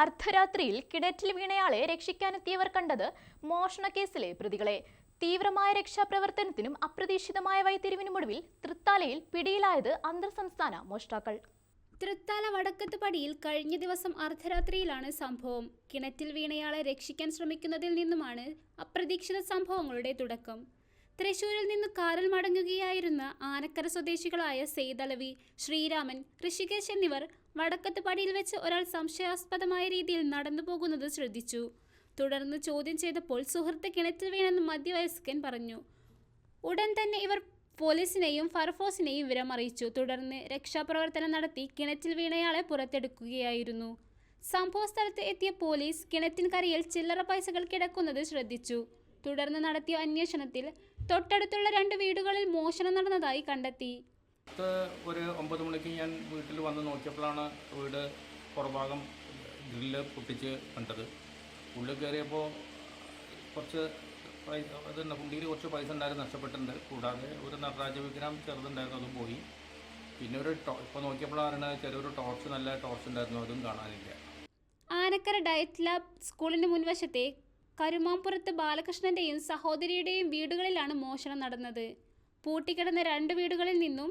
അർദ്ധരാത്രിയിൽ കിണറ്റിൽ വീണയാളെ രക്ഷിക്കാനെത്തിയവർ കണ്ടത് മോഷണക്കേസിലെ പ്രതികളെ. തീവ്രമായ രക്ഷാപ്രവർത്തനത്തിനും അപ്രതീക്ഷിതമായ വൈത്തിരിവിനുമൊടുവിൽ തൃത്താലയിൽ പിടിയിലായത് അന്തർ സംസ്ഥാന മോഷ്ടാക്കൾ. തൃത്താല വടക്കത്ത് പടിയിൽ കഴിഞ്ഞ ദിവസം അർദ്ധരാത്രിയിലാണ് സംഭവം. കിണറ്റിൽ വീണയാളെ രക്ഷിക്കാൻ ശ്രമിക്കുന്നതിൽ നിന്നുമാണ് അപ്രതീക്ഷിത സംഭവങ്ങളുടെ തുടക്കം. തൃശൂരിൽ നിന്ന് കാറിൽ മടങ്ങുകയായിരുന്ന ആനക്കര സ്വദേശികളായ സെയ്തലവി ശ്രീരാമൻ ഋഷികേശ് എന്നിവർ വടക്കത്ത് പടിയിൽ വെച്ച് ഒരാൾ സംശയാസ്പദമായ രീതിയിൽ നടന്നു പോകുന്നത് ശ്രദ്ധിച്ചു. തുടർന്ന് ചോദ്യം ചെയ്തപ്പോൾ സുഹൃത്ത് കിണറ്റിൽ വീണെന്ന് മധ്യവയസ്കൻ പറഞ്ഞു. ഉടൻ തന്നെ ഇവർ പോലീസിനെയും ഫയർഫോഴ്സിനെയും വിവരം അറിയിച്ചു തുടർന്ന് രക്ഷാപ്രവർത്തനം നടത്തി കിണറ്റിൽ വീണയാളെ പുറത്തെടുക്കുകയായിരുന്നു. സംഭവസ്ഥലത്ത് എത്തിയ പോലീസ് കിണറ്റിൻകരയിൽ ചില്ലറ പൈസകൾ കിടക്കുന്നത് ശ്രദ്ധിച്ചു. തുടർന്ന് നടത്തിയ അന്വേഷണത്തിൽ തൊട്ടടുത്തുള്ള രണ്ട് വീടുകളിൽ മോഷണം നടന്നതായി കണ്ടെത്തി. ഒരു ഒമ്പത് മണിക്ക് ഞാൻ വീട്ടിൽ വന്ന് നോക്കിയപ്പോഴാണ് വീട് പുറഭാഗം ഗ്രില്ല് പൊട്ടിച്ച് കണ്ടത്. ഉള്ളിൽ കയറിയപ്പോൾ കുറച്ച് പൈസ അത് കുണ്ടിയിൽ കുറച്ച് പൈസ ഉണ്ടായിരുന്നു നഷ്ടപ്പെട്ടിട്ടുണ്ട്. കൂടാതെ ഒരു നടരാജ വിഗ്രഹം ചെറുതുണ്ടായിരുന്നു അതും പോയി. പിന്നെ ഒരു ടോ ഇപ്പോൾ നോക്കിയപ്പോഴാണ് ചെറിയൊരു ടോർച്ച് നല്ല ടോർച്ച് ഉണ്ടായിരുന്നു അതും കാണാനില്ല. ആനക്കര ഡയറ്റ് ലാബ് സ്കൂളിന് മുൻവശത്തെ കരുമാമ്പുറത്ത് ബാലകൃഷ്ണന്റെയും സഹോദരിയുടെയും വീടുകളിലാണ് മോഷണം നടന്നത്. പൂട്ടിക്കിടന്ന രണ്ട് വീടുകളിൽ നിന്നും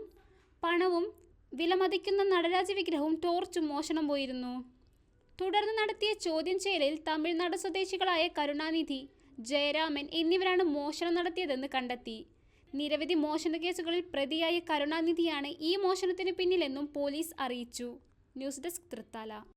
പണവും വിലമതിക്കുന്ന നടരാജ വിഗ്രഹവും ടോർച്ചും മോഷണം പോയിരുന്നു. തുടർന്ന് നടത്തിയ ചോദ്യം ചെയ്യലിൽ തമിഴ്നാട് സ്വദേശികളായ കരുണാനിധി ജയരാമൻ എന്നിവരാണ് മോഷണം നടത്തിയതെന്ന് കണ്ടെത്തി. നിരവധി മോഷണ കേസുകളിൽ പ്രതിയായ കരുണാനിധിയാണ് ഈ മോഷണത്തിന് പിന്നിലെന്നും പോലീസ് അറിയിച്ചു. News desk Thrithala.